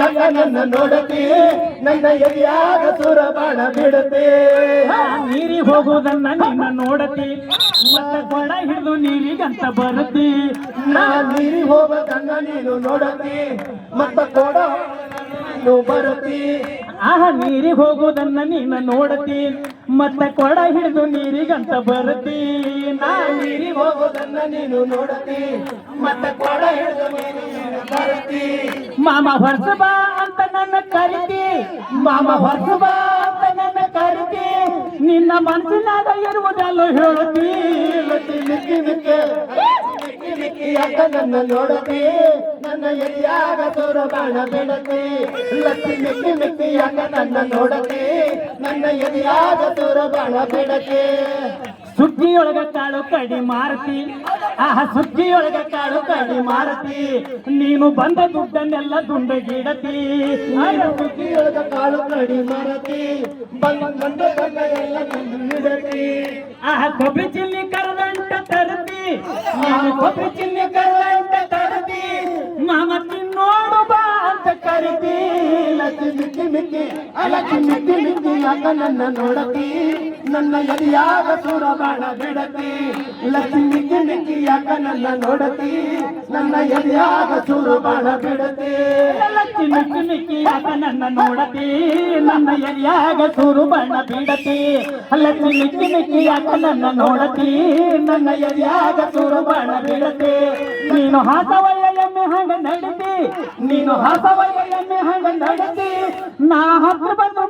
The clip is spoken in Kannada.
ಯಾಕ ನನ್ನ ನೋಡತಿ ನನ್ನ ಎದೆಯಾಗ ಸುರ ಬಾಣ ಬಿಡತಿ ನೀರಿ ಹೋಗುವುದನ್ನ ನಿನ್ನ ನೋಡತಿ ಮತ್ತೆ ಕೊಡ ಹಿಡಿದು ನೀರಿಗಂತ ಬರುತ್ತಿ. ನಾ ನೀರಿ ಹೋಗದನ್ನ ನೀನು ನೋಡತಿ ಮತ್ತ ಕೊಡ ನೀನು ಬರತಿ ಆಹ, ನೀರಿಗೆ ಹೋಗುವುದನ್ನ ನೀನ ನೋಡತಿ ಮತ್ತೆ ಕೊಡ ಹಿಡಿದು ನೀರಿಗಂತ ಬರುತ್ತಿ ನಾ ನೀರಿ ಹೋಗುವುದನ್ನ ನೀನು ನೋಡತಿ ಮತ್ತೆ ಕೊಡ ಹಿಡಿದು ಬರತಿ ಮಾಮ ಹೊರಸು ಬಾ ಅಂತ ನನ್ನ ಕರಿತಿ ಮಾಮ ಹೊರಸು ಬಾ ಅಂತ ನನ್ನ ಕರಿತಿ ನಿನ್ನ ಮನಸ್ಸಿನಾಗ ಇರುವುದೆಲ್ಲ ಹೇಳುತ್ತಿ ಯಾಕ ನನ್ನ ನೋಡತಿ ನನ್ನ ಎದೆಯಾಗ ತೋರು ಬಾಣ ಬಿಡತಿ ಲಕ್ಕಿ ಮಿಕ್ಕಿ ಮಿಕ್ಕಿ ಯಾಕ ನನ್ನ ನೋಡತಿ ನನ್ನ ಎದೆಯಾಗ ತೋರು ಬಾಣ ಬಿಡತಿ ಸುಗ್ಗಿಯೊಳಗ ಕಾಳು ಕಡಿ ಮಾರತಿ. ಆಹ ಸುಗ್ಗಿಯೊಳಗ ಕಾಳು ಕಡಿ ಮಾರತಿ. ನೀನು ಬಂದ ದುಡ್ಡನ್ನೆಲ್ಲ ದುಂಡಗಿಡತಿ. ಗಿಡತಿ ಬುದ್ಧಿಯೊಳಗ ಕಾಳು ಕಡಿ ಮಾರತಿ. ಬಂದ ಬಂದ ಎಲ್ಲ ಬಿಡತಿ ಆಹ ಕಬಿ ಚಿಲ್ಲಿ ಕರಿತಿ lucky Mickey Mickey lucky Mickey Mickey ಯಾಕ ನನ್ನ ನೋಡತಿ ನನ್ನ ಎದೆಯಾಗ ಸುರ ಬಾಣ ಬಿಡತಿ. ಲಕ್ಕಿ ಮಿಕ್ಕಿ ಮಿಕ್ಕಿ ಯಾಕ ನನ್ನ ನೋಡತಿ. ನನ್ನ ಎದೆಯಾಗ ಸುರ ಬಾಣ ಬಿಡತಿ. ಲಕ್ಕಿ ಮಿಕ್ಕಿ ಮಿಕ್ಕಿ ಯಾಕ ನನ್ನ ನೋಡತಿ. ನನ್ನ ಎರಿಯಾಗ ಸೂರು ಬಣ್ಣ ಬೀಡತಿ. ಲಕ್ಕಿ ಮಿಕ್ಕಿ ಮಿಕ್ಕಿ ಯಾಕ ನನ್ನ ನೋಡತಿ. ನನ್ನ ಎರಿಯಾಗ ಸೂರು ಬಣ್ಣ ಬೀಡತಿ. ನೀನು ಹಾಸವಯ್ಯ ಎಮ್ಮೆ ಹಂಗ ನಡತಿ. ನೀನು ಹಾಸವಯ್ಯ ಎಮ್ಮೆ ಹಂಗ ನಡತಿ. ನಾ ಹತ್ರ ಬಂದು